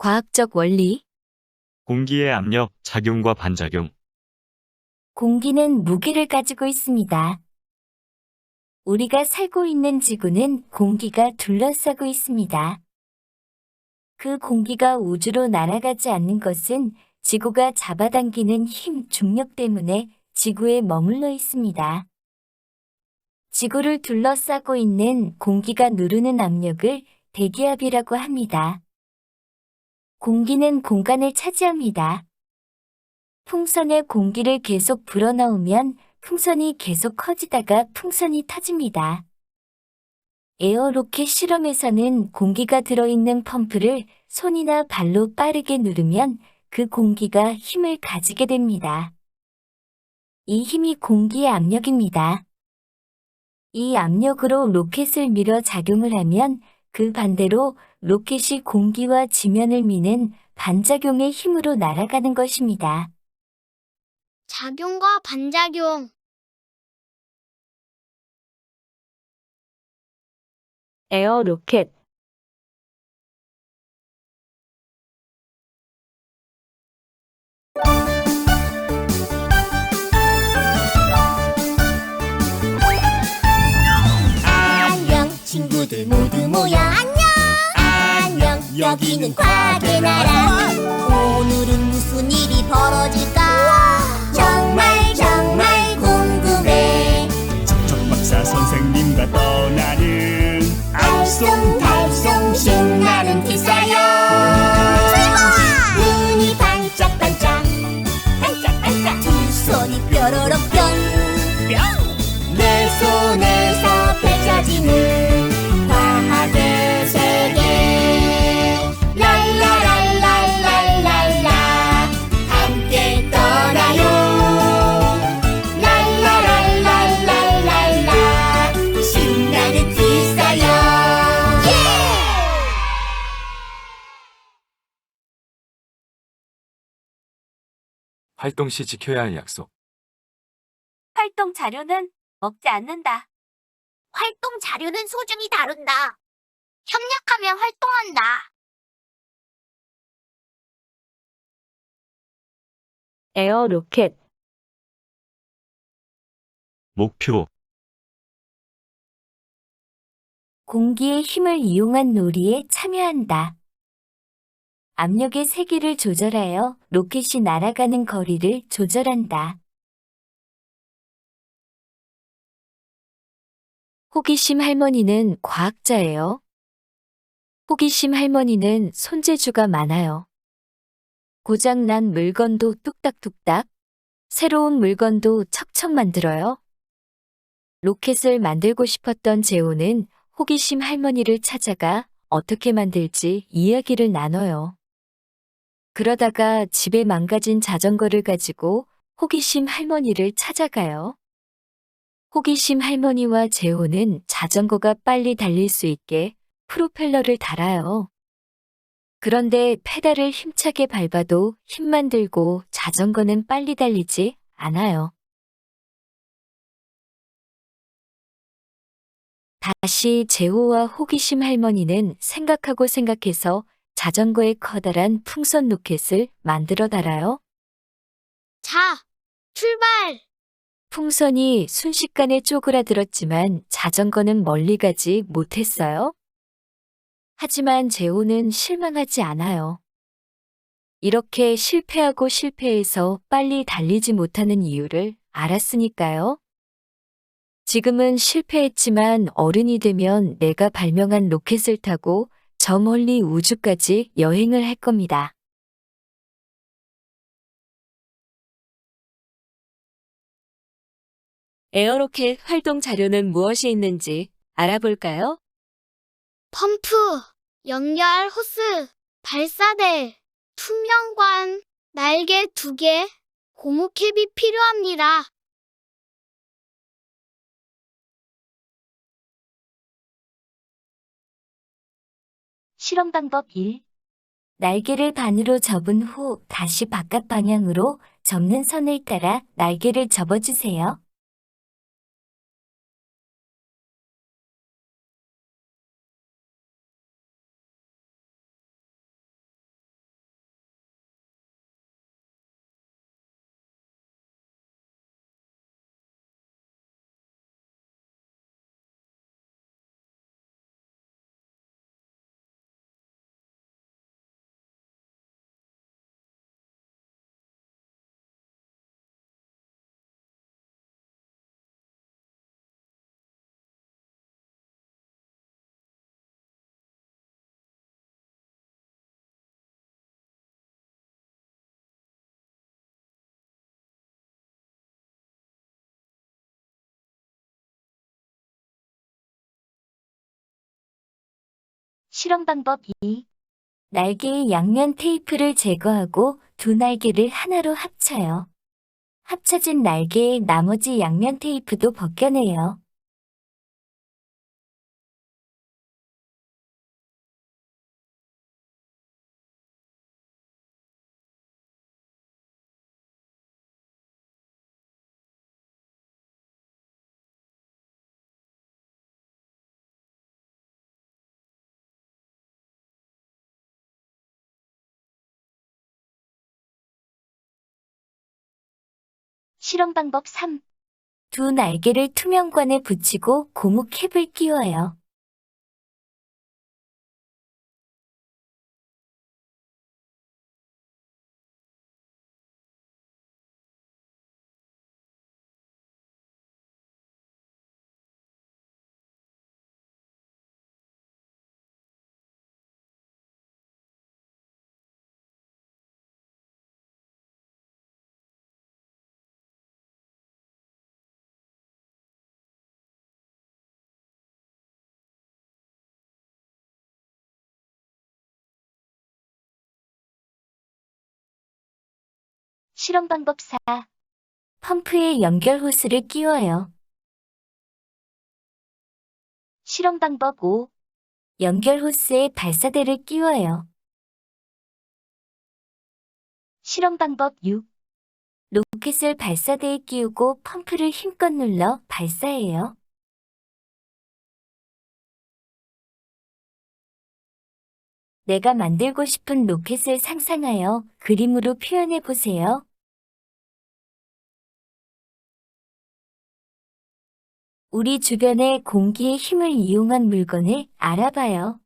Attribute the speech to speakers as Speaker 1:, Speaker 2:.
Speaker 1: 과학적 원리.
Speaker 2: 공기의 압력, 작용과 반작용.
Speaker 1: 공기는 무게를 가지고 있습니다. 우리가 살고 있는 지구는 공기가 둘러싸고 있습니다. 그 공기가 우주로 날아가지 않는 것은 지구가 잡아당기는 힘 중력 때문에 지구에 머물러 있습니다. 지구를 둘러싸고 있는 공기가 누르는 압력을 대기압이라고 합니다. 공기는 공간을 차지합니다. 풍선에 공기를 계속 불어넣으면 풍선이 계속 커지다가 풍선이 터집니다. 에어로켓 실험에서는 공기가 들어있는 펌프를 손이나 발로 빠르게 누르면 그 공기가 힘을 가지게 됩니다. 이 힘이 공기의 압력입니다. 이 압력으로 로켓을 밀어 작용을 하면 그 반대로 로켓이 공기와 지면을 미는 반작용의 힘으로 날아가는 것입니다.
Speaker 3: 작용과 반작용.
Speaker 1: 에어 로켓
Speaker 4: 안녕 친구들 모두 모여 여기는 과학의 나라. 오늘은 무슨 일이 벌어질까? 정말 정말 궁금해.
Speaker 5: 척척 박사 선생님과 떠나는
Speaker 4: 알쏭달쏭 신나는 기사
Speaker 2: 활동 시 지켜야 할 약속.
Speaker 1: 활동 자료는 먹지 않는다.
Speaker 4: 활동 자료는 소중히 다룬다. 협력하며 활동한다.
Speaker 1: 에어 로켓
Speaker 2: 목표,
Speaker 1: 공기의 힘을 이용한 놀이에 참여한다. 압력의 세기를 조절하여 로켓이 날아가는 거리를 조절한다. 호기심 할머니는 과학자예요. 호기심 할머니는 손재주가 많아요. 고장난 물건도 뚝딱뚝딱, 새로운 물건도 척척 만들어요. 로켓을 만들고 싶었던 재호는 호기심 할머니를 찾아가 어떻게 만들지 이야기를 나눠요. 그러다가 집에 망가진 자전거를 가지고 호기심 할머니를 찾아가요. 호기심 할머니와 재호는 자전거가 빨리 달릴 수 있게 프로펠러를 달아요. 그런데 페달을 힘차게 밟아도 힘만 들고 자전거는 빨리 달리지 않아요. 다시 재호와 호기심 할머니는 생각하고 생각해서 자전거에 커다란 풍선 로켓을 만들어 달아요.
Speaker 3: 자, 출발!
Speaker 1: 풍선이 순식간에 쪼그라들었지만 자전거는 멀리 가지 못했어요. 하지만 재호는 실망하지 않아요. 이렇게 실패하고 실패해서 빨리 달리지 못하는 이유를 알았으니까요. 지금은 실패했지만 어른이 되면 내가 발명한 로켓을 타고 저 멀리 우주까지 여행을 할 겁니다. 에어로켓 활동 자료는 무엇이 있는지 알아볼까요?
Speaker 3: 펌프, 연결 호스, 발사대, 투명관, 날개 두 개, 고무캡이 필요합니다.
Speaker 1: 실험 방법 1. 날개를 반으로 접은 후 다시 바깥 방향으로 접는 선을 따라 날개를 접어주세요. 실험 방법 2. 날개의 양면 테이프를 제거하고 두 날개를 하나로 합쳐요. 합쳐진 날개의 나머지 양면 테이프도 벗겨내요. 실험 방법 3. 두 날개를 투명관에 붙이고 고무 캡을 끼워요. 실험 방법 4. 펌프에 연결 호스를 끼워요. 실험 방법 5. 연결 호스에 발사대를 끼워요. 실험 방법 6. 로켓을 발사대에 끼우고 펌프를 힘껏 눌러 발사해요. 내가 만들고 싶은 로켓을 상상하여 그림으로 표현해 보세요. 우리 주변의 공기의 힘을 이용한 물건을 알아봐요.